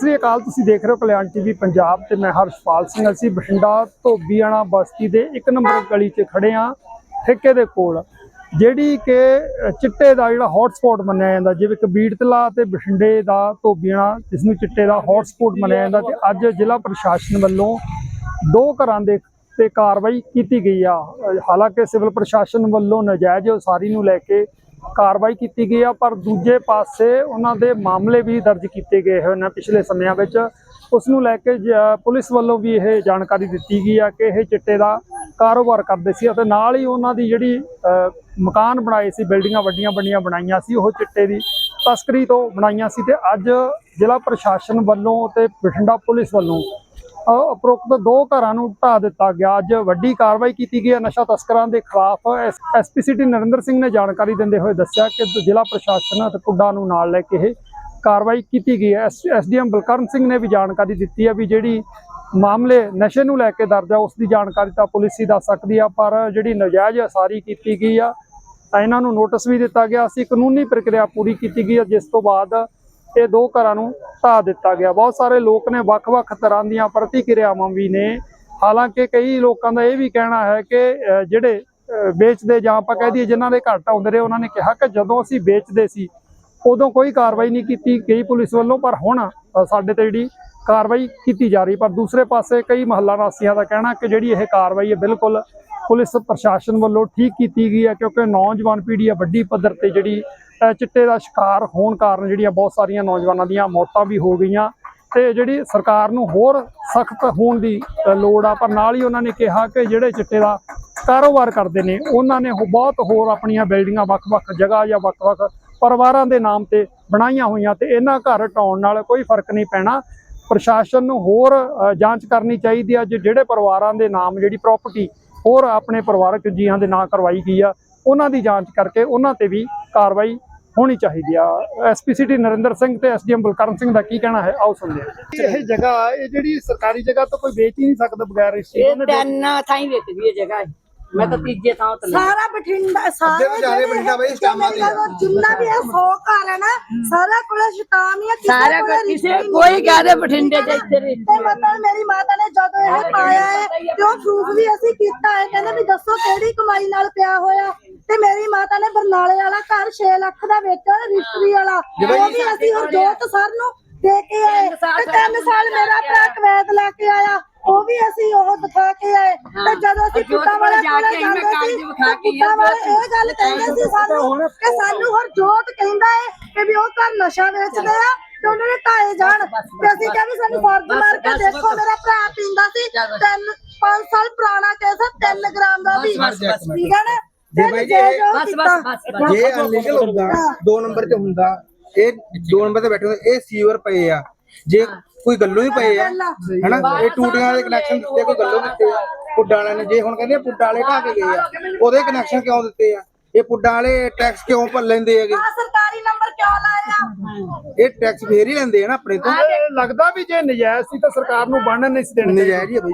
ਸ੍ਰੀ ਅਕਾਲ, ਤੁਸੀਂ ਦੇਖ ਰਹੇ ਹੋ ਕਲਿਆਣ ਟੀਵੀ ਪੰਜਾਬ ਤੇ ਮੈਂ ਹਰਸ਼ਪਾਲ ਸਿੰਘ। ਅਸੀਂ ਬਠਿੰਡਾ ਧੋਬੀਆਣਾ ਬਸਤੀ ਦੇ ਇੱਕ ਨੰਬਰ ਗਲੀ 'ਚ ਖੜੇ ਆ ਠੇਕੇ ਦੇ ਕੋਲ। ਜਿਹੜੀ ਕਿ ਚਿੱਟੇ ਦਾ ਜਿਹੜਾ ਹੌਟ ਮੰਨਿਆ ਜਾਂਦਾ, ਜਿਵੇਂ ਕਬੀੜਤਲਾ ਤੇ ਬਠਿੰਡੇ ਦਾ ਧੋਬੀਆਣਾ ਜਿਸ ਨੂੰ ਚਿੱਟੇ ਦਾ ਹੌਟ ਮੰਨਿਆ ਜਾਂਦਾ ਤੇ ਅੱਜ ਜ਼ਿਲ੍ਹਾ ਪ੍ਰਸ਼ਾਸਨ ਵੱਲੋਂ ਦੋ ਘਰਾਂ ਦੇ ਤੇ ਕਾਰਵਾਈ ਕੀਤੀ ਗਈ ਆ। ਹਾਲਾਂਕਿ ਸਿਵਲ ਪ੍ਰਸ਼ਾਸਨ ਵੱਲੋਂ ਨਜਾਇਜ਼ ਉਸਾਰੀ ਨੂੰ ਲੈ ਕੇ ਕਾਰਵਾਈ ਕੀਤੀ ਗਈ ਆ, ਪਰ ਦੂਜੇ ਪਾਸੇ ਉਹਨਾਂ ਦੇ ਮਾਮਲੇ ਵੀ ਦਰਜ ਕੀਤੇ ਗਏ ਹੋਏ ਨੇ ਪਿਛਲੇ ਸਮਿਆਂ ਵਿੱਚ। ਉਸ ਨੂੰ ਲੈ ਕੇ ਜ- ਪੁਲਿਸ ਵੱਲੋਂ ਵੀ ਇਹ ਜਾਣਕਾਰੀ ਦਿੱਤੀ ਗਈ ਆ ਕਿ ਇਹ ਚਿੱਟੇ ਦਾ ਕਾਰੋਬਾਰ ਕਰਦੇ ਸੀ ਅਤੇ ਨਾਲ ਹੀ ਉਹਨਾਂ ਦੀ ਜਿਹੜੀ ਮਕਾਨ ਬਣਾਏ ਸੀ, ਬਿਲਡਿੰਗਾਂ ਵੱਡੀਆਂ ਵੱਡੀਆਂ ਬਣਾਈਆਂ ਸੀ, ਉਹ ਚਿੱਟੇ ਦੀ ਤਸਕਰੀ ਤੋਂ ਬਣਾਈਆਂ ਸੀ ਤੇ ਅੱਜ ਜ਼ਿਲ੍ਹਾ ਪ੍ਰਸ਼ਾਸਨ ਵੱਲੋਂ ਤੇ ਬਠਿੰਡਾ ਪੁਲਿਸ ਵੱਲੋਂ ਉਪਰੋਕਤ ਦੋ ਘਰਾਂ ਨੂੰ ਢਾਹ ਦਿੱਤਾ ਗਿਆ। ਅੱਜ ਵੱਡੀ ਕਾਰਵਾਈ ਕੀਤੀ ਗਈ ਹੈ। ਨਸ਼ਾ ਤਸਕਰਾਂ ਦੇ ਖਿਲਾਫ ਐਸਪੀਸੀਟੀ ਨਰਿੰਦਰ ਸਿੰਘ ਨੇ ਜਾਣਕਾਰੀ ਦਿੰਦੇ ਹੋਏ ਦੱਸਿਆ ਕਿ ਜ਼ਿਲ੍ਹਾ ਪ੍ਰਸ਼ਾਸਨ ਅਤੇ ਪੁੱਡਾ ਨੂੰ ਨਾਲ ਲੈ ਕੇ ਇਹ ਕਾਰਵਾਈ ਕੀਤੀ ਗਈ ਹੈ। ਐਸਡੀਐਮ ਬਲਕਰਨ ਸਿੰਘ ਨੇ ਵੀ ਜਾਣਕਾਰੀ ਦਿੱਤੀ ਹੈ ਵੀ ਜਿਹੜੀ ਮਾਮਲੇ ਨਸ਼ੇ ਨੂੰ ਲੈ ਕੇ ਦਰਜ ਆ, ਉਸ ਦੀ ਜਾਣਕਾਰੀ ਤਾਂ ਪੁਲਿਸ ਹੀ ਦੱਸ ਸਕਦੀ ਆ, ਪਰ ਜਿਹੜੀ ਨਜਾਇਜ਼ ਅਸਾਰੀ ਕੀਤੀ ਗਈ ਆ, ਤਾਂ ਇਹਨਾਂ ਨੂੰ ਨੋਟਿਸ ਵੀ ਦਿੱਤਾ ਗਿਆ। ਸੀ ਕਾਨੂੰਨੀ ਪ੍ਰਕਿਰਿਆ ਪੂਰੀ ਕੀਤੀ ਗਈ ਹੈ ਜਿਸ ਤੋਂ ਬਾਅਦ ਇਹ ਦੋ ਘਰਾਂ ਨੂੰ ਢਾਹ ਦਿੱਤਾ ਗਿਆ। ਬਹੁਤ ਸਾਰੇ ਲੋਕ ਨੇ ਵੱਖ-ਵੱਖ ਤਰ੍ਹਾਂ ਦੀਆਂ ਪ੍ਰਤੀਕਿਰਿਆਵਾਂ ਵੀ ਨੇ। ਹਾਲਾਂਕਿ ਕਈ ਲੋਕਾਂ ਦਾ ਇਹ ਵੀ ਕਹਿਣਾ ਹੈ ਕਿ ਜਿਹੜੇ ਵੇਚਦੇ ਜਾਂ ਆਪਾਂ ਕਹਿ ਦਈਏ ਜਿਨ੍ਹਾਂ ਦੇ ਘੱਟ ਆਉਂਦੇ ਰਹੇ, ਉਹਨਾਂ ਨੇ ਕਿਹਾ ਕਿ ਜਦੋਂ ਅਸੀਂ ਵੇਚਦੇ ਸੀ, ਉਦੋਂ ਕੋਈ ਕਾਰਵਾਈ ਨਹੀਂ ਕੀਤੀ ਗਈ ਪੁਲਿਸ ਵੱਲੋਂ, ਪਰ ਹੁਣ ਸਾਡੇ ਤੇ ਜਿਹੜੀ ਕਾਰਵਾਈ ਕੀਤੀ ਜਾ ਰਹੀ। ਪਰ ਦੂਸਰੇ ਪਾਸੇ ਕਈ ਮਹੱਲਾ ਵਾਸੀਆਂ ਦਾ ਕਹਿਣਾ ਕਿ ਜਿਹੜੀ ਇਹ ਕਾਰਵਾਈ ਹੈ ਬਿਲਕੁਲ ਪੁਲਿਸ ਪ੍ਰਸ਼ਾਸਨ ਵੱਲੋਂ ਠੀਕ ਕੀਤੀ ਗਈ ਹੈ, ਕਿਉਂਕਿ ਨੌਜਵਾਨ ਪੀੜ੍ਹੀ ਹੈ ਵੱਡੀ ਪੱਧਰ ਤੇ ਜਿਹੜੀ ਚਿੱਟੇ ਦਾ ਸ਼ਿਕਾਰ ਹੋਣ ਕਾਰਨ ਜਿਹੜੀਆਂ ਬਹੁਤ ਸਾਰੀਆਂ ਨੌਜਵਾਨਾਂ ਦੀਆਂ ਮੌਤਾਂ ਵੀ ਹੋ ਗਈਆਂ। ਤੇ ਜਿਹੜੀ ਸਰਕਾਰ ਨੂੰ ਹੋਰ ਸਖਤ ਹੋਣ ਦੀ ਲੋੜ ਆ, ਪਰ ਨਾਲ ਹੀ ਉਹਨਾਂ ਨੇ ਕਿਹਾ ਕਿ ਜਿਹੜੇ ਚਿੱਟੇ ਦਾ ਕਾਰੋਬਾਰ ਕਰਦੇ ਨੇ, ਉਹਨਾਂ ਨੇ ਉਹ ਬਹੁਤ ਹੋਰ ਆਪਣੀਆਂ ਬਿਲਡਿੰਗਾਂ ਵੱਖ-ਵੱਖ ਜਗ੍ਹਾ ਜਾਂ ਵੱਖ-ਵੱਖ ਪਰਿਵਾਰਾਂ ਦੇ ਨਾਮ ਤੇ ਬਣਾਈਆਂ ਹੋਈਆਂ ਤੇ ਇਹਨਾਂ ਘਰ ਢਾਉਣ ਨਾਲ ਕੋਈ ਫ਼ਰਕ ਨਹੀਂ ਪੈਣਾ। ਪ੍ਰਸ਼ਾਸਨ ਨੂੰ ਹੋਰ ਜਾਂਚ ਕਰਨੀ ਚਾਹੀਦੀ ਆ, ਜੇ ਜਿਹੜੇ ਪਰਿਵਾਰਾਂ ਦੇ ਨਾਮ, ਜਿਹੜੀ ਪ੍ਰਾਪਰਟੀ ਹੋਰ ਆਪਣੇ ਪਰਿਵਾਰਕ ਜੀਆਂ ਦੇ ਨਾਂ ਕਰਵਾਈ ਗਈ ਆ, ਉਹਨਾਂ ਦੀ ਜਾਂਚ ਕਰਕੇ ਉਹਨਾਂ ਤੇ ਵੀ ਕਾਰਵਾਈ ਹੋਣੀ ਚਾਹੀਦੀ ਆ ਐਸਪੀਸੀਟੀ ਨਰਿੰਦਰ ਸਿੰਘ ਤੇ ਐਸਡੀਐਮ ਬਲਕਰਨ ਸਿੰਘ ਦਾ ਕੀ ਕਹਿਣਾ ਹੈ ਆਓ ਸੁਣਦੇ ਹਾਂ ਇਹ ਜਗ੍ਹਾ ਇਹ ਜਿਹੜੀ ਸਰਕਾਰੀ ਜਗ੍ਹਾ ਤੋਂ ਕੋਈ ਵੇਚ ਹੀ ਨਹੀਂ ਸਕਦਾ ਬਗੈਰ ਇਸ ਇਹ ਤਿੰਨ ਥਾਈਂ ਵੇਚਦੀ ਹੈ ਜਗ੍ਹਾ। ਮੈਂ ਤਾਂ ਤੀਜੇ ਥਾਂ ਤੇ ਸਾਰਾ ਬਠਿੰਡਾ ਸਾਰੇ ਵਿਚਾਰੇ ਬਠਿੰਡਾ ਬਈ ਸਟਾਮਾਂ ਦੇ ਆ। ਜਿੰਨਾ ਵੀ ਇਹ ਸੌ ਘਰ ਹੈ ਨਾ ਸਾਰਾ ਕੋਲ ਹੀ ਆ, ਕਿਸੇ ਸਾਰਾ ਕੋਈ। ਕਹਦੇ ਬਠਿੰਡੇ ਚ ਇੱਥੇ ਤੇ ਮਤਲਬ ਮੇਰੀ ਮਾਤਾ ਨੇ ਜਦੋਂ ਇਹ ਤੇ ਉਹ ਪ੍ਰੂਫ ਵੀ ਅਸੀਂ ਕੀਤਾ ਹੈ ਕਹਿੰਦੇ ਵੀ ਦੱਸੋ ਕਿਹੜੀ ਕਮਾਈ ਨਾਲ ਪਿਆ ਹੋਇਆ। ਤੇ ਮੇਰੀ ਮਾਤਾ ਨੇ ਬਰਨਾਲੇ ਵਾਲਾ ਘਰ 6 ਲੱਖ ਦਾ ਵੇਚਿਆ ਰਜਿਸਟਰੀ ਵਾਲਾ। ਉਹ ਵੀ ਅਸੀਂ ਹਰਜੋਤ ਸਰ ਨੂੰ ਦੇ ਕੇ ਆਏ ਤੇ ਤਿੰਨ ਸਾਲ ਮੇਰਾ ਭਰਾ ਕਵੈਤ ਲੈ ਕੇ ਆਇਆ ਉਹ ਵੀ ਅਸੀਂ ਉਹ ਦਿਖਾ ਕੇ ਆਏ। ਤੇ ਜਦੋਂ ਅਸੀਂ ਪੁੱਤਾਂ ਵਾਲੇ ਜਾ ਕੇ ਮੈਂ ਕਾਗਜ਼ ਵਿਖਾ ਕੇ ਪੁੱਤਾਂ ਵਾਲੇ ਇਹ ਗੱਲ ਕਹਿੰਦੇ ਸੀ ਸਾਨੂੰ ਕਿ ਸਾਨੂੰ ਹਰਜੋਤ ਕਹਿੰਦਾ ਹੈ ਕਿ ਵੀ ਉਹ ਘਰ ਨਸ਼ਾ ਵੇਚਦੇ ਆ ਤੇ ਉਹਨਾਂ ਨੇ ਢਾਏ ਜਾਣ। ਤੇ ਅਸੀਂ ਕਿਹਾ ਵੀ ਸਾਨੂੰ ਫਰਜ਼ ਮਾਰ ਕੇ ਦੇਖੋ ਮੇਰਾ ਭਰਾ ਪੀਂਦਾ ਸੀ ਤਿੰਨ 5 ਸਾਲ ਪੁਰਾਣਾ ਕੇਸ ਹੈ 3 ਗ੍ਰਾਮ ਦਾ ਵੀ। ਬਸ, ਬਸ, ਬਸ। ਠੀਕ ਹੈ ਨਾ? ਜੇ ਬਾਈ ਜੀ ਇਹ- ਬਸ ਬਸ ਬਸ ਬਸ। ਜੇ ਅਨਲੀਗਲ ਹੁੰਦਾ ਦੋ ਨੰਬਰ ਤੇ ਹੁੰਦਾ ਇਹ ਦੋ ਨੰਬਰ ਤੇ ਬੈਠੇ ਹੁੰਦੇ ਇਹ ਸੀਵਰ ਪਏ ਆ। ਜੇ ਕੋਈ ਗੱਲੋਂ ਹੀ ਪਏ ਆ ਹਨਾ? ਇਹ ਟੂਟੀਆਂ ਦੇ ਕਨੈਕਸ਼ਨ ਦਿੱਤੇ ਕੋਈ ਗੱਲੋਂ ਦਿੱਤੇ ਆ। ਪੁੱਡਾ ਵਾਲਿਆਂ ਨੇ ਜੇ ਹੁਣ ਕਹਿੰਦੇ ਆ ਪੁੱਡਾ ਵਾਲੇ ਢਾਹ ਕੇ ਗਏ ਆ ਉਹਦੇ ਕਨੈਕਸ਼ਨ ਕਿਉਂ ਦਿੱਤੇ ਆ? ਇਹ ਪੁੱਡਾ ਵਾਲੇ ਟੈਕਸ ਕਿਉਂ ਭਰ ਲੈਂਦੇ ਹੈਗੇ? ਆ ਸਰਕਾਰੀ ਨੰਬਰ ਕਿਉਂ ਲਾਇਆ ਇਹ ਟੈਕਸ ਫੇਰ ਹੀ ਲੈਂਦੇ ਆ ਨਾ ਆਪਣੇ ਤੋਂ। ਲੱਗਦਾ ਵੀ ਜੇ ਨਜਾਇਜ਼ ਸੀ ਤਾਂ ਸਰਕਾਰ ਨੂੰ ਬਣਨ ਨਹੀਂ ਸੀ ਦੇਣੀ। ਨਜਾਇਜ਼ ਹੀ ਆ ਬਈ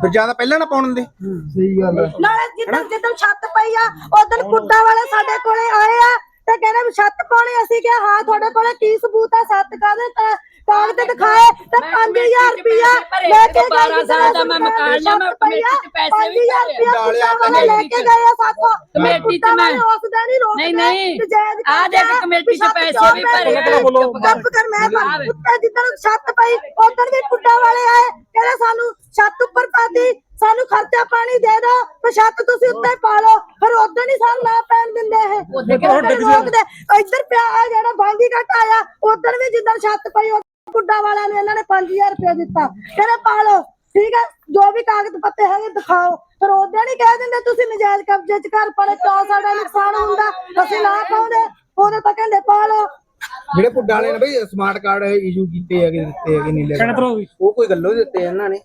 ਫਿਰ ਜ਼ਿਆਦਾ ਪਹਿਲਾਂ ਨਾ ਪਾਉਣ ਦੇ ਸਹੀ ਗੱਲ ਹੈ ਨਾਲੇ ਜਿੱਦਾਂ ਜਿੱਦਾਂ ਛੱਤ ਪਈ ਆ ਉਦੋਂ ਪੁੱਡਾ ਵਾਲੇ ਸਾਡੇ ਕੋਲੇ ਆਏ ਆ ਤੇ ਕਹਿੰਦੇ ਵੀ ਛੱਤ ਪਾਉਣੀ ਅਸੀਂ ਕਿਹਾ ਹਾਂ ਤੁਹਾਡੇ ਕੋਲੇ ਕੀ ਸਬੂਤ ਆ? ਸੱਤ ਕਾਦੇ ਤੇ? ਕਾਗਜ਼ ਦਿਖਾਏ ਤੇ 5000 ਰੁਪਇਆ ਲੈ ਕੇ ਗਏ 12 ਸਾਲ ਦਾ ਮੈਂ ਮਕਾਨ ਲਿਆ, ਮੈਂ ਕਮੇਟੀ 'ਚ ਪੈਸੇ ਵੀ 5000 ਭਰੇ। ਲੈ ਕੇ ਗਏ ਆ ਸਾਥੋਂ ਕਮੇਟੀ 'ਚ ਮੈਂ- ਉਸ ਰੋਕ ਨਹੀਂ, ਨਹੀਂ। ਆਹ ਦੇਖ ਕਮੇਟੀ 'ਚ ਪੈਸੇ ਵੀ ਭਰੇ ਆ। ਚੁੱਪ ਕਰ ਮੈਂ ਉੱਤੇ ਜਿੱਦਣ ਛੱਤ ਪਈ ਉਦੋਂ ਵੀ ਪੁੱਡਾ ਵਾਲੇ ਆਏ ਕਹਿੰਦੇ ਸਾਨੂੰ ਛੱਤ ਉੱਪਰ ਪਾਤੀ ਸਾਨੂੰ ਖਰਚਾ ਪਾਣੀ ਦੇ ਦੋ ਤੇ ਛੱਤ ਤੁਸੀਂ ਉੱਤੇ ਪਾ ਲਓ ਫਿਰ ਉਦੋਂ ਨਹੀਂ ਸਾਨੂੰ ਨਾ ਪੈਣ ਦਿੰਦੇ ਇਹ ਉਦੋਂ ਰੋਕਦੇ ਇੱਧਰ ਪਿਆ ਆ ਜਿਹੜਾ ਬਾਂਗੀ ਘਟ ਆਇਆ ਉਦੋਂ ਵੀ ਜਿੱਦਣ ਛੱਤ ਪਈ ਉਦੋਂ ਵਾਲਿਆਂ ਨੂੰ ਇਹਨਾਂ ਨੇ 5000 ਰੁਪਏ ਦਿੱਤਾ। ਕਹਿੰਦੇ ਪਾ ਲਓ ਠੀਕ ਹੈ? ਜੋ ਵੀ ਕਾਗਜ਼ ਪੱਤੇ ਹੈਗੇ ਦਿਖਾਓ। ਫਿਰ ਉਦੋਂ ਨਹੀਂ ਕਹਿ ਦਿੰਦੇ, ਤੁਸੀਂ ਨਜਾਇਜ਼ ਕਬਜ਼ੇ ਚ ਘਰ ਪਾਣੇ ਤਾਂ ਸਾਡਾ ਨੁਕਸਾਨ ਹੁੰਦਾ। ਅਸੀਂ ਨਾ ਪਾਉਂਦੇ। ਉਹਦੇ ਤਾਂ ਕਹਿੰਦੇ ਪਾ ਲਓ ਜਿਹੜੇ ਪੁੱਡਾ ਵਾਲੇ ਨੇ ਬਈ ਸਮਾਰਟ ਕਾਰਡ ਇਸ਼ੂ ਕੀਤੇ ਹੈਗੇ ਦਿੱਤੇ ਹੈਗੇ ਨੀਲੇ ਕਾਰਡ। ਉਹ ਕੋਈ ਗੱਲੋਂ ਦਿੱਤੇ ਇਹਨਾਂ ਨੇ।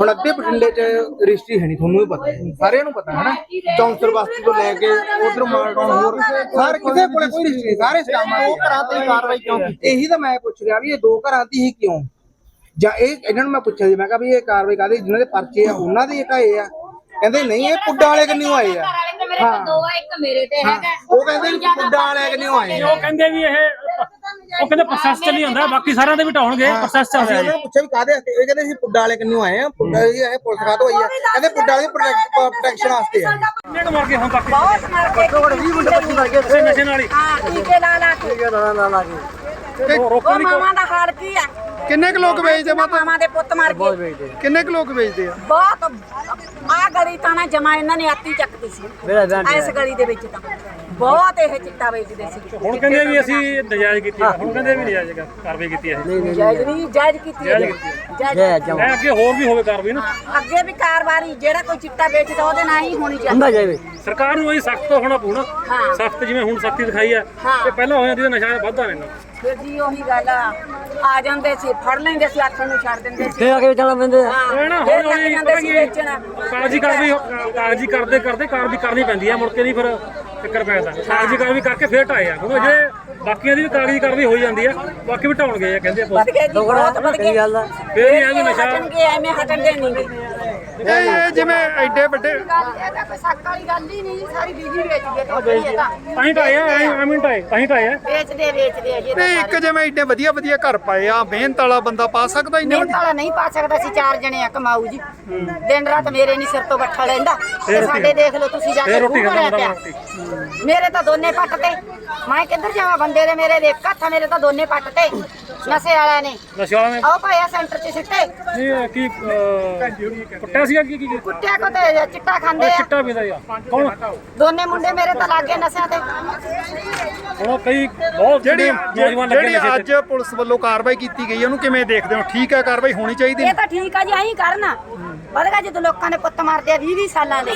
ਹੁਣ ਅੱਧੇ ਬਠਿੰਡੇ ਚ ਰਜਿਸਟਰੀ ਹੈ ਨਹੀਂ ਤੁਹਾਨੂੰ ਵੀ ਪਤਾ ਹੈ। ਸਾਰਿਆਂ ਨੂੰ ਪਤਾ ਹੈ ਨਾ ਚੌਂਸਰ ਬਸਤੀ ਤੋਂ ਲੈ ਕੇ ਉਧਰ ਮਾਲਟਾਊਨ ਹੋਰ ਸਾਰੇ ਕਿਸੇ ਕੋਲੇ ਕੋਈ ਰਜਿਸਟਰੀ ਨਹੀਂ, ਸਾਰੇ ਸਟਾਮਾਂ ਦੋ ਘਰਾਂ ਤੇ ਕਾਰਵਾਈ ਕਿਉਂ ਕੀਤੀ? ਇਹੀ ਤਾਂ ਮੈਂ ਪੁੱਛ ਰਿਹਾ ਵੀ ਇਹ ਦੋ ਘਰਾਂ ਦੀ ਹੀ ਕਿਉਂ? ਜਾਂ ਇਹ ਇਹਨਾਂ ਨੂੰ ਮੈਂ ਪੁੱਛਿਆ ਸੀ ਮੈਂ ਕਿਹਾ ਵੀ ਇਹ ਕਾਰਵਾਈ ਕਾਦੇ ਜਿਨ੍ਹਾਂ ਦੇ ਪਰਚੇ ਆ ਉਹਨਾਂ ਦੇ ਘਾਏ ਆ। ਕਹਿੰਦੇ ਨਹੀਂ ਇਹ ਪੁੱਡਾ ਵਾਲੇ ਕਿੰਨੂ ਆਏ ਆ? ਮੇਰੇ ਕੋਲ ਦੋ ਆ ਇੱਕ ਮੇਰੇ ਤੇ ਹੈਗਾ। ਉਹ ਕਹਿੰਦੇ ਵੀ ਪੁੱਡਾ ਵਾਲੇ ਕਿੰਨੂ ਆਏ ਆ ਉਹ ਕਹਿੰਦੇ ਵੀ ਇਹ ਉਹ ਕਹਿੰਦੇ ਪ੍ਰੋਸੈਸ ਚੱਲੀ ਜਾਂਦਾ ਬਾਕੀ ਸਾਰਿਆਂ ਦੇ ਵੀ ਢਾਉਣਗੇ ਪ੍ਰੋਸੈਸ ਚੱਲ ਅਸੀਂ ਰਿਹਾ ਉਹਨਾਂ ਜੀ ਨੂੰ ਪੁੱਛਿਆ ਵੀ ਕਾਹਦੇ ਵਾਸਤੇ ਇਹ ਕਹਿੰਦੇ ਅਸੀਂ ਪੁੱਡਾ ਵਾਲੇ ਕੰਨੂ ਆਏ ਆ ਪੁੱਡਾ ਜੀ ਆਏ ਪੁਲਿਸ ਖਾਤੋਂ ਆਈ ਆ। ਕਹਿੰਦੇ ਪੁੱਡਾ ਵਾਲੀ ਪ੍ਰੋਟੈਕਸ਼ਨ ਵਾਸਤੇ ਆ। ਕਿੰਨੇ ਕੁ ਮਾਰ ਕੇ ਹੁਣ ਤੱਕ ਬਹੁਤ ਮਾਰ ਕੇ 20 ਮੁੰਡੇ 25 ਮਰ ਗਏ ਕਿਸੇ ਨਸ਼ੇ ਨਾਲ ਹੀ। ਹਾਂ ਟੀਕੇ ਲਾ ਲਾ ਕੇ। ਉਹ ਰੋਕੋ ਉਹ ਨਹੀਂ ਮਾਵਾਂ ਦਾ ਹਾਲ ਕੀ ਆ? ਕਿੰਨੇ ਕੁ ਲੋਕ ਵੇਚਦੇ ਮਾਤਾ? ਮਾਵਾਂ ਦੇ ਪੁੱਤ ਮਰ ਗਏ ਕਿੰਨੇ ਕੁ ਲੋਕ ਵੇਚਦੇ ਆ? ਬਹੁਤ। ਆ ਗਲੀ ਤਾਂ ਨਾ ਜਮਾ ਇਹਨਾਂ ਨੇ ਆਤੀ ਚੱਕਦੀ ਸੀ। ਇਸ ਗਲੀ ਦੇ ਵਿੱਚ ਤਾਂ। ਬਹੁਤ ਇਹ ਚਿੱਟਾ ਵੇਚਦੇ ਸੀ। ਹੁਣ ਕਹਿੰਦੇ ਵੀ ਅਸੀਂ ਨਜਾਇਜ਼ ਕੀਤੀ ਆ। ਹੁਣ ਕਹਿੰਦੇ ਵੀ ਨਜਾਇਜ਼ ਕਾਰਵਾਈ ਕੀਤੀ ਆ ਇਹ। ਜਾਇਜ਼ ਨਹੀਂ ਜਾਇਜ਼ ਕੀਤੀ ਹੈ ਜਾਇਜ਼ ਮੈਂ ਅੱਗੇ ਹੋਰ ਵੀ ਹੋਵੇ ਕਾਰਵਾਈ ਨਾ। ਅੱਗੇ ਵੀ ਕਾਰਵਾਈ ਜਿਹੜਾ ਕੋਈ ਚਿੱਟਾ ਵੇਚਦਾ ਉਹਦੇ ਨਾਲ ਹੀ ਹੋਣੀ ਚਾਹੀਦੀ। ਸਰਕਾਰ ਨੂੰ ਇਹ ਸਖਤ ਹੋਣਾ ਪਊਣਾ। ਹਾਂ। ਸਖਤ ਜਿਵੇਂ ਹੁਣ ਸਖਤੀ ਦਿਖਾਈ ਹਾਂ। ਤੇ ਪਹਿਲਾਂ ਹੋ ਜਾਂਦੀ ਤਾਂ ਨਸ਼ਾ ਵੱਧਦਾ ਰਹਿੰਦਾ। ਫਿਰ ਜੀ ਉਹੀ ਗੱਲ ਆ। ਆ ਜਾਂਦੇ ਸੀ ਫੜ ਲੈਂਦੇ ਸੀ ਆਖਣ ਨੂੰ ਛੱਡ ਦਿੰਦੇ ਸੀ। ਫੇਰ ਅੱਗੇ ਚੱਲਣਾ ਪੈਂਦੇ। ਹਾਂ ਨਾ ਫਿਰ ਲੱਗ ਜਾਂਦੇ ਸੀ ਕੀ ਵੇਚਣ। ਕਾਗਜ਼ੀ ਕਾਰਵਾਈ ਕਾਗਜ਼ੀ ਕਰਦੇ ਕਰਦੇ ਕਾਰਵਾਈ ਕਰਨੀ ਪੈਂਦੀ ਆ ਮੁੜ ਕੇ ਨਹੀਂ ਫਿਰ ਚੱਕਰ ਪੈਂਦਾ। ਕਾਗਜ਼ੀ ਕਾਰਵਾਈ ਕਰਕੇ ਫੇਰ ਢਾਏ ਆ ਕਿਉਂਕਿ ਜੇ ਬਾਕੀਆਂ ਦੀ ਵੀ ਕਾਗਜ਼ੀ ਕਾਰਵਾਈ ਹੋਈ ਜਾਂਦੀ ਆ ਬਾਕੀ ਵੀ ਢਾਉਣਗੇ ਆ ਕਹਿੰਦੇ ਆ ਵੱਧ ਗਏ ਜੀ ਬਹੁਤ ਵੱਧ ਗਏ ਗੱਲ ਆ। ਫੇਰ ਇਹ ਆ ਵੀ ਨਸ਼ਾ। ਹਟਣਗੇ ਐਵੇਂ ਹਟਣਗੇ ਨਹੀਂ ਇਹ ਇਹ ਜਿਵੇਂ ਐਡੇ ਵੱਡੇ ਇਹਦਾ ਕੋਈ ਸ਼ੱਕ ਵਾਲੀ ਗੱਲ ਹੀ ਨਹੀਂ ਸਾਰੀ ਬੀਜੀ ਵੇਚਦੇ ਤਾਂ ਤਾਂ ਹੀ ਢਾਏ ਆ ਐਵੇਂ ਢਾਏ ਤਾਂ ਹੀ ਢਾਏ ਆ। ਵੇਚਦੇ ਵੇਚਦੇ ਅਜੇ ਨਹੀਂ ਇੱਕ ਜਿਵੇਂ ਐਡੇ ਵਧੀਆ ਵਧੀਆ ਘਰ ਪਾਏ ਆ ਮਿਹਨਤ ਵਾਲਾ ਬੰਦਾ ਪਾ ਸਕਦਾ ਇੰਨੇ ਮਿਹਨਤ ਵਾਲਾ ਨਹੀਂ ਪਾ ਸਕਦਾ ਸੀ ਚਾਰ ਜਣੇ ਆ ਕਮਾਊ ਜੀ। ਦਿਨ ਰਾਤ ਮੇਰੇ ਨਹੀਂ ਸਿਰ ਤੋਂ ਬੱਠਾ ਲੈਂਦਾ ਤੇ ਸਾਡੇ ਦੇਖ ਲਓ ਤੁਸੀਂ ਜਾ ਕੇ ਫੇਰ ਰੋਟੀ ਬੰਦਾ ਪਿਆ। ਮੇਰੇ ਤਾਂ ਦੋਨੇ ਪੱਟ ਤੇ। ਮੈਂ ਕਿੱਧਰ ਜਾਵਾਂ ਬੰਦੇ ਦੇ ਮੇਰੇ ਦੇ ਇੱਕ ਹੱਥ ਆ, ਮੇਰੇ ਤਾਂ ਦੋਨੇ ਪੱਟ ਤੇ। ਨਸ਼ੇ ਵਾਲਿਆਂ ਨੇ। ਨਸ਼ੇ ਵਾਲਾ ਨੇ? ਆਓ ਭਾਇਆ ਸੈਂਟਰ 'ਚ ਸਿੱਟੇ। ਨਹੀਂ ਇਹ ਕੀ ਅਹ, ਕੁੱਟਿਆ ਸੀਗਾ ਕੀ ਕੀ ਕੀ? ਕੁੱਟਿਆ ਕੋ ਤੇ ਚਿੱਟਾ ਖਾਂਦੇ ਆ। ਚਿੱਟਾ ਪੀਂਦਾ ਯਾ ਕੌਣ? ਦੋਨੇ ਮੁੰਡੇ ਮੇਰੇ ਤਾਂ ਲੱਗੇ ਨਸ਼ਿਆਂ ਤੇ। ਹੁਣ ਕਈ ਬਹੁਤ ਜਿਹੜੀ ਨੌਜਵਾਨ ਲੱਗੇ ਜਿਹੜੀ ਨਸ਼ੇ ਤੇ। ਅੱਜ ਪੁਲਿਸ ਵੱਲੋਂ ਕਾਰਵਾਈ ਕੀਤੀ ਗਈ ਹੈ ਉਹਨੂੰ ਕਿਵੇਂ ਦੇਖਦੇ ਹੋ? ਠੀਕ ਹੈ ਕਾਰਵਾਈ ਹੋਣੀ ਚਾਹੀਦੀ ਇਹ ਹੈ? ਤਾਂ ਠੀਕ ਆ ਜੀ ਆਹੀ ਕਰਨਾ। ਵਧਗਾ ਜਦੋਂ ਲੋਕਾਂ ਨੇ ਪੁੱਤ ਮਾਰਦੇ ਆ 20 20 ਸਾਲਾਂ ਦੇ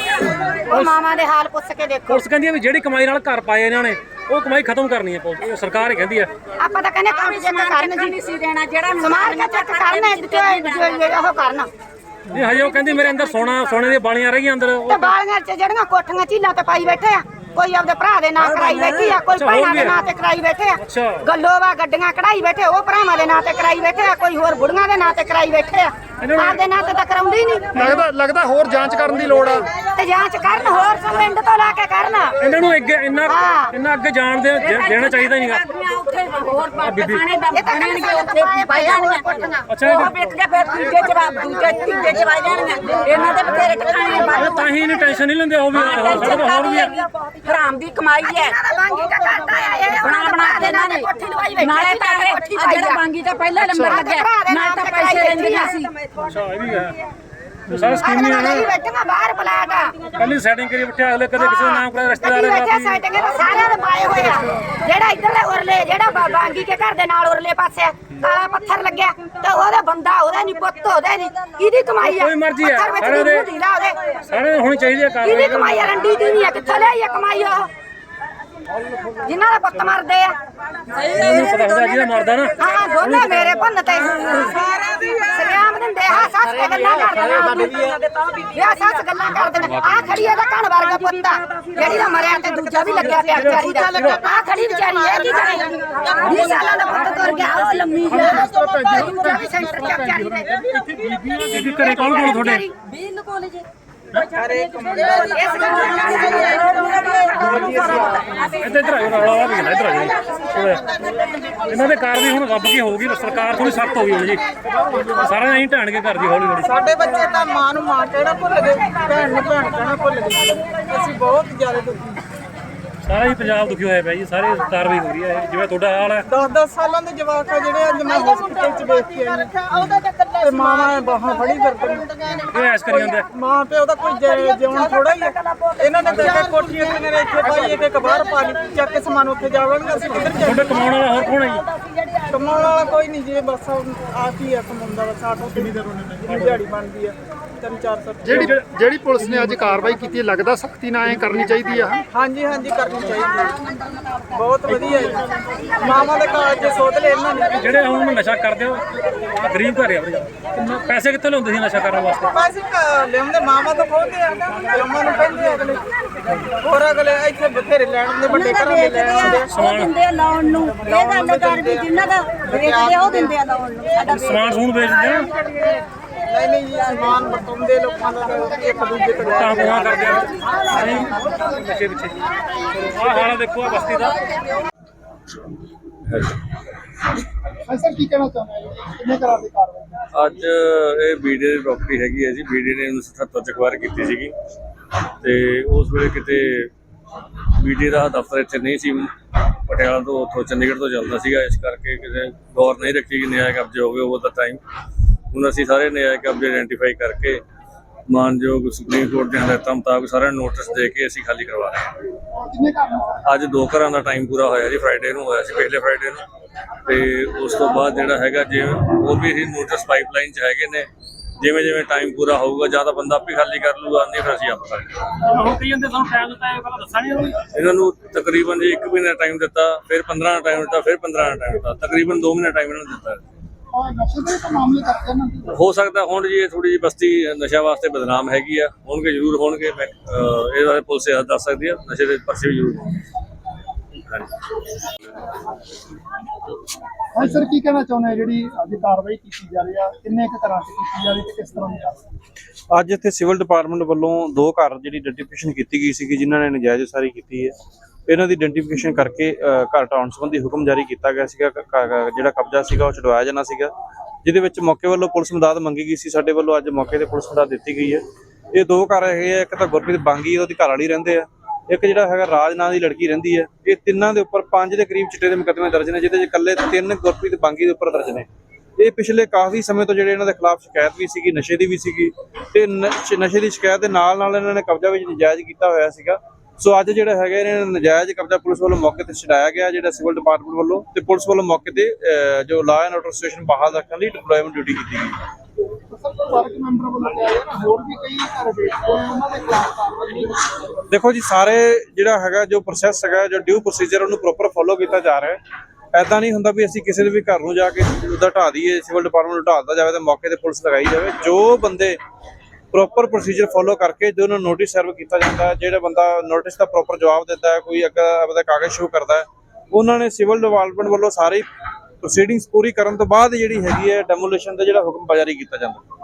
ਉਹ ਮਾਵਾਂ ਦੇ ਹਾਲ ਪੁੱਛ ਕੇ ਦੇਖੋ। ਪੁਲਿਸ ਕਹਿੰਦੀ ਆ ਵੀ ਜਿਹੜੀ ਕਮਾਈ ਨਾਲ ਘਰ ਪਾਏ ਇਹਨਾਂ ਨੇ ਉਹ ਕਮਾਈ ਖਤਮ ਕਰਨੀ ਹੈ ਪੁਲਿਸ ਉਹ ਸਰਕਾਰ ਹੀ ਕਹਿੰਦੀ ਆ। ਆਪਾਂ ਤਾਂ ਕਹਿੰਦੇ ਕੰਮ ਚੈੱਕ ਕਰਨ ਜੀ। ਨਹੀਂ ਸੀ ਦੇਣਾ ਜਿਹੜਾ ਸਮਾਨ ਕਾ ਚੈੱਕ ਕਰਨਾ ਤੇ ਉਹ ਕਰਨਾ। ਨਹੀਂ ਹਜੇ ਉਹ ਕਹਿੰਦੀ ਮੇਰੇ ਅੰਦਰ ਸੋਨਾ ਸੋਨੇ ਦੀਆਂ ਬਾਲੀਆਂ ਰਹਿ ਗਈਆਂ ਅੰਦਰ ਉਹ ਤੇ ਬਾਲੀਆਂ ਚ ਜਿਹੜੀਆਂ ਕੋਠੀਆਂ ਝੀਲਾਂ ਤੇ ਪਾਈ ਬੈਠੇ ਆ ਕੋਈ ਆਪਦੇ ਭਰਾ ਦੇ ਨਾਂ ਕਰਾਈ ਬੈਠੀ ਆ ਕੋਈ ਭੈਣਾਂ ਵੀ ਦੇ। ਨਾਂ ਤੇ ਕਰਾਈ ਬੈਠੇ ਆ। ਅੱਛਾ। ਗੱਲੋਵਾ ਗੱਡੀਆਂ ਕਢਾਈ ਬੈਠੇ ਉਹ ਭਰਾਵਾਂ ਦੇ ਨਾਂ ਤੇ ਕਰਾਈ ਬੈਠੇ ਆ ਕੋਈ ਹੋਰ ਬੁੜੀਆਂ ਦੇ ਨਾਂ ਤੇ ਕਰਾਈ ਬੈਠੇ ਆ। ਆਪਦੇ ਨਾਂ ਤੇ ਤਾਂ ਕਰਾਉਂਦੇ ਹੀ ਨਹੀਂ। ਲੱਗਦਾ ਲੱਗਦਾ ਹੋਰ ਜਾਂਚ ਕਰਨ ਦੀ ਲੋੜ ਆ। ਤੇ ਜਾਂਚ ਕਰਨ ਹੋਰ ਸੰਬੰਧ ਤੋਂ ਲਾ ਕੇ ਕਰਨ। ਇਹਨਾਂ ਨੂੰ ਅੱਗੇ ਇੰਨਾ ਹਾਂ। ਇੰਨਾ ਅੱਗੇ ਜਾਣ ਦੇ ਦੇਣਾ ਚਾਹੀਦਾ ਨਹੀਂਗਾ ਉੱਥੇ ਹੋਰ। ਖਾਣੇ ਦਾ ਬਣਨਗੇ ਉੱਥੇ ਪਾਈ ਜਾਣਗੇ। ਅੱਛਾ ਉਹ ਵੇਚ ਕੇ ਫਿਰ ਤੀਜੇ ਜਵਾਬ ਦੂਜੇ ਤੀਜੇ ਜਵਾਬ ਜਾਣਗੇ। ਇਹਨਾਂ ਦੇ ਬਥੇਰੇ ਟਿਕਾਣੇ ਇਹ ਤਾਂ ਹੀ ਨਹੀਂ ਟੈਨਸ਼ਨ ਨਹੀਂ ਲੈਂਦੇ ਉਹ ਵੀ ਸਾਡੇ ਕੋਲ ਹੋਰ ਵੀ ਆ ਹਰਾਮ ਦੀ ਕਮਾਈ ਹੈ। ਬਾਂਗੀ ਦਾ ਕਰਦਾ ਆ ਇਹ ਬਣਾ ਬਣਾ ਦੇ ਨਾਲੇ ਕੋਠੀ ਲਵਾਈ ਬੈਠੇ ਨਾਲੇ ਤਾਂ ਇਹ ਆ ਜਿਹੜਾ ਬਾਂਗੀ ਦਾ ਪਹਿਲਾ ਨੰਬਰ ਲੱਗਿਆ। ਨਾਲ ਤਾਂ ਪੈਸੇ ਰਹਿੰਦੀਆਂ ਸੀ। ਅੱਛਾ ਇਹ ਵੀ ਹੈ। ਸਾਰੇ ਸਕੀਮ ਨਹੀਂ ਨਹੀਂ ਬੈਠਾ ਬਾਹਰ ਪਲਾਟ ਆ ਕੱਲੀ ਸੈਟਿੰਗ ਕਰੀ ਬਿਠਿਆ ਅਗਲੇ ਕਦੇ ਕਿਸੇ ਦਾ ਨਾਮ ਕਰਾ ਰਿਸ਼ਤੇਦਾਰ ਦਾ ਬੈਠੇ ਤੇ ਸਾਰਿਆਂ ਦੇ ਪਾਏ ਹੋਏ ਆ। ਜਿਹੜਾ ਇੱਧਰਲੇ ਉਰਲੇ ਜਿਹੜਾ ਬਾ- ਬਾਂਗੀ ਕੇ ਘਰ ਦੇ ਨਾਲ ਉਰਲੇ ਪਾਸੇ ਆ, ਕਾਲਾ ਪੱਥਰ ਲੱਗਿਆ ਤੇ ਉਹਦਾ ਬੰਦਾ ਉਹਦਾ ਨਹੀਂ ਪੁੱਤ ਉਹਦਾ ਨਹੀਂ ਕਿਹਦੀ ਕਮਾਈ ਆ? ਕੋਈ ਮਰਜ਼ੀ ਆ, ਸਾਰਿਆਂ ਦੇ- ਸਾਰੇ ਹੋਣੀ ਚਾਹੀਦੀ ਕਿਹਦੀ ਕਾਰਵਾਈ ਕਮਾਈ ਆ? ਰੰਡੀ ਦੀ ਨਹੀਂ ਆ ਕਿੱਥੋਂ ਲਿਆਈ ਆ ਕਮਾਈ ਉਹ? ਜਿਨ੍ਹਾਂ ਦੇ ਪੁੱਤ ਮਰਦੇ ਆ। ਉਹਨੂੰ ਪਤਾ ਹੁੰਦਾ ਜਿਹਦਾ ਮਰਦਾ ਨਾ ਹਾਂ ਦੋਨੇ ਮੇਰੇ ਭੰਨ ਤੇ। ਸਰਿਆਮ ਦਿੰਦੇ ਆ ਸੱਸ ਕੇ ਗੱਲਾਂ ਕਰਦੇ ਨੇ। ਇਹ ਸੱਸ ਗੱਲਾਂ ਕਰਦੇ ਨੇ। ਆ ਖੜੀ ਇਹਦਾ ਕਣ ਵਰਗਾ ਪੁੱਤ ਆ। ਜਿਹੜੀ ਦਾ ਮਰਿਆ ਤੇ ਦੂਜਾ ਵੀ ਲੱਗਿਆ ਪਿਆ ਵਿਚਾਰੀ ਦਾ। ਆ ਖੜੀ ਵਿਚਾਰੀ ਇਹ ਕੀ ਕਰੇ? 20 ਸਾਲਾਂ ਦਾ ਪੁੱਤ ਤੁਰ ਗਿਆ। ਉਹ ਲੰਮੀ ਜਿਹਾ ਦੂਜਾ ਵੀ ਸੈਂਟਰ ਚ ਵਿਚਾਰੀ ਦੇ। ਬੀਬੀ ਘਰੇ ਕੌਣ ਕੌਣ ਤੁਹਾਡੇ? ਬਿੱਲ ਕੋਲ ਜੀ। ਇੱਧਰ ਇੱਧਰ ਆਇਓ ਰੌਲਾ ਵਾ ਵੀ ਨਾ ਇੱਧਰ ਆਇਓ ਜੀ। ਇਹਨਾਂ ਦੇ ਕਾਰ ਵੀ ਹੁਣ ਰੱਬ ਕੀ ਹੋਊਗੀ ਸਰਕਾਰ ਥੋੜੀ ਸਖਤ ਹੋ ਗਈ ਹੁਣ ਜੀ। ਸਾਰਿਆਂ ਨੇ ਹੀ ਢਾਣਗੇ ਘਰ ਦੀ ਹੌਲੀ ਹੌਲੀ ਸਾਡੇ ਬੱਚੇ ਤਾਂ ਮਾਂ ਨੂੰ ਮਾਂ ਕਹਿਣਾ ਭੁੱਲ ਗਏ ਭੈਣ ਨੂੰ ਭੈਣ ਕਹਿਣਾ ਭੁੱਲ ਗਏ। ਅਸੀਂ ਬਹੁਤ ਜ਼ਿਆਦਾ ਦੁਖੀ ਸਾਰਾ ਹੀ ਪੰਜਾਬ ਦੁਖੀ ਹੋਇਆ ਪਿਆ ਜੀ ਸਾਰੇ ਕਾਰਵਾਈ ਹੋ ਰਹੀ ਹੈ। ਜਿਵੇਂ ਤੁਹਾਡਾ ਹਾਲ ਹੈ। 10-10 ਸਾਲਾਂ ਦੇ ਜਵਾਕ ਆ ਜਿਹੜੇ ਅੱਜ ਮੈਂ ਹਸਪੀਟਲ 'ਚ ਵੇਖ ਕੇ ਆਈ ਹਾਂ। ਤੇ ਮਾਵਾਂ ਬਾਹਾਂ ਫੜੀ ਫਿਰਦੇ। ਇਹ ਐਸ ਕਰੀ ਜਾਂਦੇ ਆ। ਮਾਂ ਪਿਓ ਦਾ ਕੋਈ ਜ- ਜਿਉਣ ਥੋੜਾ ਹੀ ਹੈ ਇਹਨਾਂ ਨੇ ਦੇਖਿਆ ਕੋਠੀਆਂ ਕਿਨੇ ਨੇ ਇੱਥੇ ਪਾਈ ਇੱਕ ਇੱਕ ਬਾਹਰ ਪਾ ਲਈ ਚੱਕ ਕੇ ਸਮਾਨ ਉੱਥੇ ਜਾਵਾਂਗੇ ਅਸੀਂ ਕਿੱਧਰ ਤੁਹਾਡੇ ਜਾਈਏ ਕਮਾਉਣ ਵਾਲਾ ਹੋਰ ਕੌਣ ਹੈ ਜੀ? ਕਮਾਉਣ ਵਾਲਾ ਕੋਈ ਨਹੀਂ ਜੀ ਬਸ ਆਪ ਹੀ ਆ ਕਮਾਉਂਦਾ ਬਸ ਆਟੋ ਕਿੰਨੀ ਦੇਰ ਉਹਨੇ ਦਿਹਾੜੀ ਬਣਦੀ ਆ। 3-400 ਜਿਹੜੀ ਜਿਹੜੀ ਪੁਲਿਸ ਨੇ ਅੱਜ ਕਾਰਵਾਈ ਕੀਤੀ ਹੈ ਲੱਗਦਾ ਸਖਤੀ ਨਾਲ ਐ ਕਰਨੀ ਚਾਹੀਦੀ ਆ? ਹਾਂਜੀ ਹਾਂਜੀ ਕਰਨੀ ਚਾਹੀਦੀ ਹੈ ਬਹੁਤ ਵਧੀਆ ਜੀ। ਮਾਵਾਂ ਦੇ ਕਾਲਜ ਚ ਸੋਧ ਲੈ ਇਹਨਾਂ ਨੇ। ਜਿਹੜੇ ਹੁਣ ਨਸ਼ਾ ਕਰਦੇ ਹੋ ਆਹ ਗਰੀਬ ਘਰ ਆ ਵੀਰੇ ਕਿੰਨਾ ਪੈਸੇ ਕਿੱਥੋਂ ਲਿਆਉਂਦੇ ਸੀ ਨਸ਼ਾ ਕਰਨ ਵਾਸਤੇ? ਪੈਸੇ ਲਿਆਉਂਦੇ ਮਾਵਾਂ ਤੋਂ ਖੋਹਦੇ ਆ ਮਾਵਾਂ ਨੂੰ ਪੈਂਦੇ ਅਗਲੇ। ਹੋਰ ਅਗਲੇ ਇੱਥੇ ਬਥੇਰੇ ਲੈਣ ਦੇ ਵੱਡੇ ਘਰਾਂ ਦੇ ਲੈਣ ਆਉਂਦੇ ਆ ਸਮਾਨ ਦਿੰਦੇ ਆ ਲਾਉਣ ਨੂੰ। ਇਹ ਗੱਲ ਕਰ ਵੀ ਜਿਨ੍ਹਾਂ ਦਾ ਵੇਚਦੇ ਆ ਉਹ ਦਿੰਦੇ ਆ ਲਾਉਣ ਨੂੰ। ਸਾਡਾ ਸਮਾਨ ਸਮੂਨ ਵੇਚਦੇ ਆ। ਨਹੀਂ ਨਹੀਂ ਜੀ ਸਮਾਨ ਬਟਾਉਂਦੇ ਲੋਕਾਂ ਦਾ ਤੇ ਇੱਕ ਦੂਜੇ ਤੋਂ ਲੈ ਤਾਂ ਕੇ ਬੁਆ ਕਰਦੇ ਆ। ਨਹੀਂ ਨਸ਼ੇ ਪਿੱਛੇ ਆਹ ਹਾਲ ਦੇਖੋ ਆ ਬਸਤੀ ਦਾ। ਸਰ ਕੀ ਕਹਿਣਾ ਚਾਹੁੰਦੇ ਹੋ? ਕਿੰਨੇ ਕਰਾਂ ਦੀ ਕਾਰਵਾਈ ਅੱਜ ਇਹ ਬੀਡੀ ਦੀ ਪ੍ਰਾਪਰਟੀ ਹੈਗੀ ਹੈ ਜੀ। ਬੀਡੀ ਨੇ 1977 ਚ ਅਕਵਾਇਰ ਕੀਤੀ ਸੀਗੀ। ਤੇ ਉਸ ਵੇਲੇ ਕਿਤੇ ਬੀਡੀ ਦਾ ਦਫ਼ਤਰ ਇੱਥੇ ਨਹੀਂ ਸੀ। ਪਟਿਆਲਾ ਤੋਂ ਉੱਥੋਂ ਚੰਡੀਗੜ੍ਹ ਤੋਂ ਚੱਲਦਾ ਸੀਗਾ। ਇਸ ਕਰਕੇ ਕਿਤੇ ਗੌਰ ਨਹੀਂ ਰੱਖੀ ਕਿ ਨਿਆਂ ਕਬਜ਼ੇ ਹੋ ਗਏ ਉਹ ਦਾ ਟਾਈਮ ਹੁਣ ਅਸੀਂ ਸਾਰੇ ਨਿਆਂ ਕਬਜ਼ੇ ਆਇਡੈਂਟੀਫਾਈ ਕਰਕੇ ਮਾਨਯੋਗ ਸੁਪਰੀਮ ਕੋਰਟ ਦੇ ਹਦਾਇਤਾਂ ਮੁਤਾਬਕ ਸਾਰਿਆਂ ਨੂੰ ਨੋਟਿਸ ਦੇ ਕੇ ਅਸੀਂ ਖਾਲੀ ਕਰਵਾ ਰਹੇ ਹਾਂ। ਅੱਜ ਦੋ ਘਰਾਂ ਦਾ ਟਾਈਮ ਪੂਰਾ ਹੋਇਆ ਜੀ ਫਰਾਈਡੇ ਨੂੰ ਹੋਇਆ ਸੀ ਪਹਿਲੇ ਫਰਾਈਡੇ ਨੂੰ। ਤੇ ਉਸ ਤੋਂ ਬਾਅਦ ਜਿਹੜਾ ਹੈਗਾ ਜਿਵੇਂ ਹੋਰ ਵੀ ਇਹ ਨੋਟਿਸ ਪਾਈਪਲਾਈਨ 'ਚ ਹੈਗੇ ਨੇ ਜਿਵੇਂ ਜਿਵੇਂ ਟਾਈਮ ਪੂਰਾ ਹੋਊਗਾ ਜਾਂ ਤਾਂ ਬੰਦਾ ਆਪੇ ਖਾਲੀ ਕਰ ਲੂਗਾ ਨਹੀਂ ਫਿਰ ਅਸੀਂ ਆਪ ਕਰਾਂਗੇ ਹੁਣ ਕਈ ਜਾਂਦੇ ਸਾਨੂੰ ਟਾਈਮ ਦਿੱਤਾ ਹੈ ਪਹਿਲਾਂ ਦੱਸਾਂ ਨਹੀਂ ਇਹਨਾਂ ਨੂੰ ਤਕਰੀਬਨ ਜੀ 1 ਮਹੀਨਾ ਟਾਈਮ ਦਿੱਤਾ ਫਿਰ 15 ਦਾ ਟਾਈਮ ਦਿੱਤਾ ਫਿਰ 15 ਦਾ ਟਾਈਮ ਦਿੱਤਾ। ਤਕਰੀਬਨ 2 ਮਹੀਨਾ ਟਾਈਮ ਇਹਨਾਂ ਨੂੰ ਦਿੱਤਾ। ਔਰ ਨਸ਼ੇ ਦੇ ਤਾਂ ਮਾਮਲੇ ਕਰਦੇ ਨਾ ਹੋ ਸਕਦਾ ਹੁਣ ਜੀ ਇਹ ਥੋੜੀ ਜਿਹੀ ਬਸਤੀ ਨਸ਼ਾ ਵਾਸਤੇ ਬਦਨਾਮ ਹੈਗੀ ਆ। ਹੋਣਗੇ ਜ਼ਰੂਰ ਹੋਣਗੇ ਇਹ ਬਾਰੇ ਪੁਲਿਸ ਇਹ ਦੱਸ ਸਕਦੀ ਆ ਨਸ਼ੇ ਦੇ ਪਾਸੇ ਵੀ ਜ਼ਰੂਰ ਹੋਣਗੇ। ਹਾਂ ਸਰ ਕੀ ਕਹਿਣਾ ਚਾਹੁੰਦੇ ਹੋ? ਜਿਹੜੀ ਅੱਜ ਕਾਰਵਾਈ ਕੀਤੀ ਜਾ ਰਹੀ ਆ ਕਿੰਨੇ ਕੁ ਘਰਾਂ 'ਚ ਕੀਤੀ ਜਾ ਰਹੀ ਤੇ ਕਿਸ ਤਰ੍ਹਾਂ ਦੀ ਕਾਰਵਾਈ ਅੱਜ ਇੱਥੇ ਸਿਵਲ ਡਿਪਾਰਟਮੈਂਟ ਵੱਲੋਂ ਦੋ ਘਰ ਜਿਹੜੀ ਆਈਡੈਂਟੀਫਿਕੇਸ਼ਨ ਕੀਤੀ ਗਈ ਸੀ ਜਿਨ੍ਹਾਂ ਨੇ ਨਜਾਇਜ਼ ਉਸਾਰੀ ਕੀਤੀ ਹੈ। ਇਹਨਾਂ ਦੀ ਆਈਡੈਂਟੀਫਿਕੇਸ਼ਨ ਕਰਕੇ ਘਰ ਢਾਉਣ ਸੰਬੰਧੀ ਹੁਕਮ ਜਾਰੀ ਕੀਤਾ ਗਿਆ ਸੀਗਾ ਜਿਹੜਾ ਕਬਜ਼ਾ ਸੀਗਾ ਉਹ ਛਡਵਾਇਆ ਜਾਣਾ ਸੀਗਾ, ਜਿਹਦੇ ਵਿੱਚ ਮੌਕੇ ਵੱਲੋਂ ਪੁਲਿਸ ਮਦਦ ਮੰਗੀ ਗਈ ਸੀ, ਸਾਡੇ ਵੱਲੋਂ ਅੱਜ ਮੌਕੇ ਤੇ ਪੁਲਿਸ ਮਦਦ ਦਿੱਤੀ ਗਈ ਹੈ। ਇਹ ਦੋ ਘਰ ਹੈਗੇ ਆ, ਇੱਕ ਤਾਂ ਗੁਰਪ੍ਰੀਤ ਬਾਂਗੀ, ਉਹਦੀ ਘਰ ਵਾਲੀ ਰਹਿੰਦੇ ਆ। ਇੱਕ ਜਿਹੜਾ ਹੈਗਾ ਰਾਜ ਨਾਂ ਦੀ ਲੜਕੀ ਰਹਿੰਦੀ ਹੈ ਇਹ ਤਿੰਨਾਂ ਦੇ ਉੱਪਰ ਪੰਜ ਦੇ ਕਰੀਬ ਚਿੱਟੇ ਦੇ ਮੁਕੱਦਮੇ ਦਰਜ ਨੇ, ਜਿਹਦੇ ਚ ਇਕੱਲੇ ਤਿੰਨ ਗੁਰਪ੍ਰੀਤ ਬਾਂਗੀ ਦੇ ਉੱਪਰ ਦਰਜ ਨੇ। ਇਹ ਪਿਛਲੇ ਕਾਫੀ ਸਮੇਂ ਤੋਂ ਜਿਹੜੇ ਇਹਨਾਂ ਦੇ ਖਿਲਾਫ ਸ਼ਿਕਾਇਤ ਵੀ ਸੀਗੀ, ਨਸ਼ੇ ਦੀ ਵੀ ਸੀਗੀ, ਤੇ ਨਸ਼ੇ ਦੀ ਸ਼ਿਕਾਇਤ ਦੇ ਨਾਲ ਨਾਲ ਇਹਨਾਂ ਨੇ ਕਬਜ਼ਾ ਵਿੱਚ ਨਜਾਇਜ਼ ਕੀਤਾ ਹੋਇਆ ਸੀਗਾ। ਸੋ ਅੱਜ ਜਿਹੜਾ ਹੈਗਾ ਇਹਨਾਂ ਨਜਾਇਜ਼ ਕਬਜ਼ਾ ਪੁਲਿਸ ਵੱਲੋਂ ਮੌਕੇ ਤੇ ਛਡਾਇਆ ਗਿਆ, ਜਿਹੜਾ ਸਿਵਲ ਡਿਪਾਰਟਮੈਂਟ ਵੱਲੋਂ ਤੇ ਪੁਲਿਸ ਵੱਲੋਂ ਮੌਕੇ ਤੇ ਜੋ ਲਾਅ ਐਂਡ ਆਰਡਰ ਸਟੇਸ਼ਨ ਬਹਾਲ ਰੱਖਣ ਲਈ ਡਿਪਲੋਇਮੈਂਟ ਡਿਊਟੀ ਕੀਤੀ ਗਈ। ਦੇਖੋ ਜੀ, ਸਾਰੇ ਜਿਹੜਾ ਹੈਗਾ, ਜੋ ਪ੍ਰੋਸੈਸ ਹੈਗਾ, ਜੋ ਡਿਊ ਪ੍ਰੋਸੀਜਰ ਉਹਨੂੰ ਪ੍ਰੋਪਰ ਫੋਲੋ ਕੀਤਾ ਜਾ ਰਿਹਾ ਹੈ। ਐਦਾਂ ਨਹੀਂ ਹੁੰਦਾ ਵੀ ਅਸੀਂ ਕਿਸੇ ਦੇ ਵੀ ਘਰ ਨੂੰ ਜਾ ਕੇ ਉਹਦਾ ਢਾ ਦਈਏ, ਸਿਵਲ ਡਿਪਾਰਟਮੈਂਟ ਢਾ ਦਿੱਤਾ ਜਾਵੇ ਤੇ ਮੌਕੇ ਤੇ ਪੁਲਿਸ ਲਗਾਈ ਜਾਵੇ। ਜੋ ਬੰਦੇ ਪ੍ਰੋਪਰ ਪ੍ਰੋਸੀਜਰ ਫੋਲੋ ਕਰਕੇ ਜੋ ਉਹਨੂੰ ਨੋਟਿਸ ਸਰਵ ਕੀਤਾ ਜਾਂਦਾ ਹੈ, ਜਿਹੜਾ ਬੰਦਾ ਨੋਟਿਸ ਦਾ ਪ੍ਰੋਪਰ ਜਵਾਬ ਦਿੰਦਾ ਹੈ, ਕੋਈ ਅਗਰ ਆਪਦਾ ਕਾਗਜ਼ ਸ਼ੋ ਕਰਦਾ ਹੈ, ਉਹਨਾਂ ਨੇ ਸਿਵਲ ਡਿਪਾਰਟਮੈਂਟ ਵੱਲੋਂ ਸਾਰੀ ਪ੍ਰੋਸੀਡਿੰਗਸ ਪੂਰੀ ਕਰਨ ਤੋਂ ਬਾਅਦ ਜਿਹੜੀ ਹੈਗੀ ਹੈ ਡੈਮੋਲੀਸ਼ਨ ਦਾ ਜਿਹੜਾ ਹੁਕਮ ਜਾਰੀ ਕੀਤਾ ਜਾਂਦਾ।